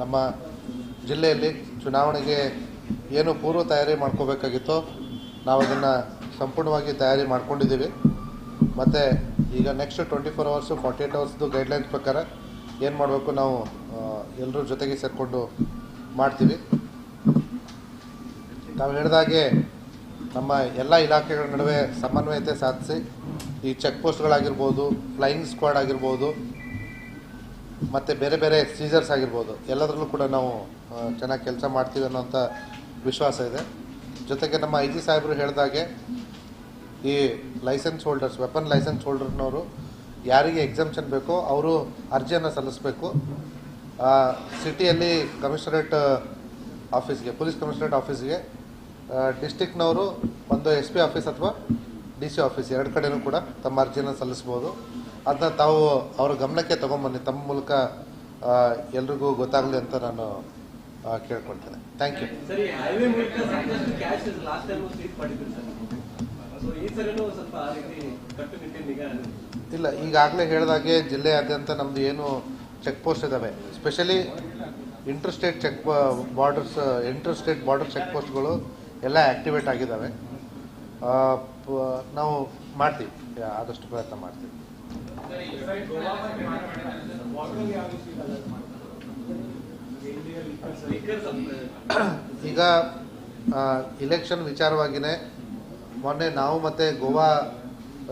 ನಮ್ಮ ಜಿಲ್ಲೆಯಲ್ಲಿ ಚುನಾವಣೆಗೆ ಏನು ಪೂರ್ವ ತಯಾರಿ ಮಾಡ್ಕೋಬೇಕಾಗಿತ್ತೋ ನಾವು ಅದನ್ನು ಸಂಪೂರ್ಣವಾಗಿ ತಯಾರಿ ಮಾಡ್ಕೊಂಡಿದ್ದೀವಿ. ಮತ್ತು ಈಗ next twenty four hours forty eight ಅವರ್ಸ್ದು guidelines ಪ್ರಕಾರ ಏನು ಮಾಡಬೇಕು ನಾವು ಎಲ್ಲರ ಜೊತೆಗೆ ಸೇರಿಕೊಂಡು ಮಾಡ್ತೀವಿ. ನಾವು ಹೇಳಿದಾಗೆ ನಮ್ಮ ಎಲ್ಲ ಇಲಾಖೆಗಳ ನಡುವೆ ಸಮನ್ವಯತೆ ಸಾಧಿಸಿ ಈ ಚೆಕ್ ಪೋಸ್ಟ್ಗಳಾಗಿರ್ಬೋದು ಫ್ಲೈಯಿಂಗ್ ಸ್ಕ್ವಾಡ್ ಆಗಿರ್ಬೋದು ಮತ್ತು ಬೇರೆ ಬೇರೆ ಸೀಸರ್ಸ್ ಆಗಿರ್ಬೋದು. ಎಲ್ಲದರಲ್ಲೂ ಕೂಡ ನಾವು ಚೆನ್ನಾಗಿ ಕೆಲಸ ಮಾಡ್ತೀವಿ ಅನ್ನೋಂಥ ವಿಶ್ವಾಸ ಇದೆ. ಜೊತೆಗೆ ನಮ್ಮ ಐ ಜಿ ಸಾಹೇಬರು ಹೇಳಿದಾಗೆ ಈ ಲೈಸೆನ್ಸ್ ಹೋಲ್ಡರ್ಸ್ ವೆಪನ್ ಲೈಸೆನ್ಸ್ ಹೋಲ್ಡರ್ನವರು ಯಾರಿಗೆ ಎಕ್ಸಾಮ್ಷನ್ ಬೇಕೋ ಅವರು ಅರ್ಜಿಯನ್ನು ಸಲ್ಲಿಸಬೇಕು. ಸಿಟಿಯಲ್ಲಿ ಕಮಿಷನರೇಟ್ ಆಫೀಸ್ಗೆ ಪೊಲೀಸ್ ಕಮಿಷನರೇಟ್ ಆಫೀಸ್ಗೆ ಡಿಸ್ಟಿಕ್ನವರು ಒಂದು ಎಸ್ ಪಿ ಆಫೀಸ್ ಅಥವಾ ಡಿ ಸಿ ಆಫೀಸ್ ಎರಡು ಕಡೆನೂ ಕೂಡ ತಮ್ಮ ಅರ್ಜಿಯನ್ನು ಸಲ್ಲಿಸ್ಬೋದು ಅದನ್ನ ತಾವು ಅವರ ಗಮನಕ್ಕೆ ತಗೊಂಬನ್ನಿ. ತಮ್ಮ ಮೂಲಕ ಎಲ್ರಿಗೂ ಗೊತ್ತಾಗಲಿ ಅಂತ ನಾನು ಕೇಳ್ಕೊಳ್ತೇನೆ. ಥ್ಯಾಂಕ್ ಯು ಇಲ್ಲ ಈಗಾಗಲೇ ಹೇಳಿದಾಗೆ ಜಿಲ್ಲೆಯಾದ್ಯಂತ ನಮ್ಮದು ಏನು ಚೆಕ್ ಪೋಸ್ಟ್ ಇದ್ದಾವೆ specially inter state check borders inter state border check ಪೋಸ್ಟ್ಗಳು ಎಲ್ಲ ಆ್ಯಕ್ಟಿವೇಟ್ ಆಗಿದ್ದಾವೆ ನಾವು ಮಾಡ್ತೀವಿ. ಆದಷ್ಟು ಪ್ರಯತ್ನ ಮಾಡ್ತೀವಿ. ಈಗ ಇಲೆಕ್ಷನ್ ವಿಚಾರವಾಗಿಯೇ ಮೊನ್ನೆ ನಾವು ಮತ್ತು ಗೋವಾ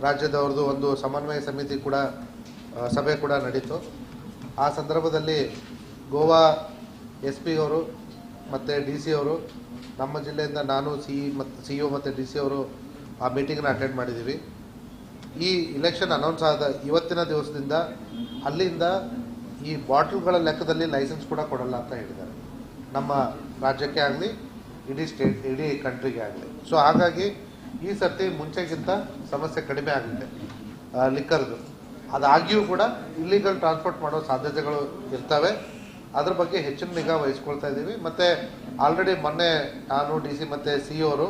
ರಾಜ್ಯದವ್ರದ್ದು ಒಂದು ಸಮನ್ವಯ ಸಮಿತಿ ಕೂಡ ಸಭೆ ಕೂಡ ನಡೀತು. ಆ ಸಂದರ್ಭದಲ್ಲಿ ಗೋವಾ ಎಸ್ ಪಿ ಅವರು ಮತ್ತು ಡಿ ಸಿ ಅವರು, ನಮ್ಮ ಜಿಲ್ಲೆಯಿಂದ ನಾನು ಸಿ, ಮತ್ತು ಸಿ ಒ ಮತ್ತು ಡಿ ಸಿ ಅವರು ಆ ಮೀಟಿಂಗ್ನ ಅಟೆಂಡ್ ಮಾಡಿದ್ದೀವಿ ಈ ಇಲೆಕ್ಷನ್ ಅನೌನ್ಸ್ ಆದ ಇವತ್ತಿನ ದಿವಸದಿಂದ ಅಲ್ಲಿಂದ ಈ ಬಾಟ್ಲ್ಗಳ ಲೆಕ್ಕದಲ್ಲಿ ಲೈಸೆನ್ಸ್ ಕೂಡ ಕೊಡಲ್ಲ ಅಂತ ಹೇಳಿದ್ದಾರೆ. ನಮ್ಮ ರಾಜ್ಯಕ್ಕೆ ಆಗಲಿ, ಇಡೀ ಸ್ಟೇಟ್ ಇಡೀ ಕಂಟ್ರಿಗೆ ಆಗಲಿ. ಸೊ ಹಾಗಾಗಿ ಈ ಸರ್ತಿ ಮುಂಚೆಗಿಂತ ಸಮಸ್ಯೆ ಕಡಿಮೆ ಆಗುತ್ತೆ ಲಿಕ್ಕರ್ದು ಅದಾಗಿಯೂ ಕೂಡ ಇಲ್ಲಿಗಲ್ ಟ್ರಾನ್ಸ್ಪೋರ್ಟ್ ಮಾಡೋ ಸಾಧ್ಯತೆಗಳು ಇರ್ತವೆ. ಅದ್ರ ಬಗ್ಗೆ ಹೆಚ್ಚಿನ ನಿಗಾ ವಹಿಸ್ಕೊಳ್ತಾ ಇದ್ದೀವಿ ಮತ್ತೆ ಆಲ್ರೆಡಿ ಮೊನ್ನೆ ನಾನು, ಡಿ ಸಿ ಮತ್ತೆ ಸಿ ಅವರು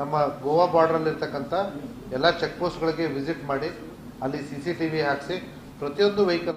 ನಮ್ಮ ಗೋವಾ ಬಾರ್ಡ್ರಲ್ಲಿರ್ತಕ್ಕಂಥ ಎಲ್ಲ ಚೆಕ್ ಪೋಸ್ಟ್ಗಳಿಗೆ ವಿಸಿಟ್ ಮಾಡಿ, ಅಲ್ಲಿ ಸಿ ಸಿ ಟಿ ವಿ ಹಾಕಿಸಿ ಪ್ರತಿಯೊಂದು ವೆಹಿಕಲ್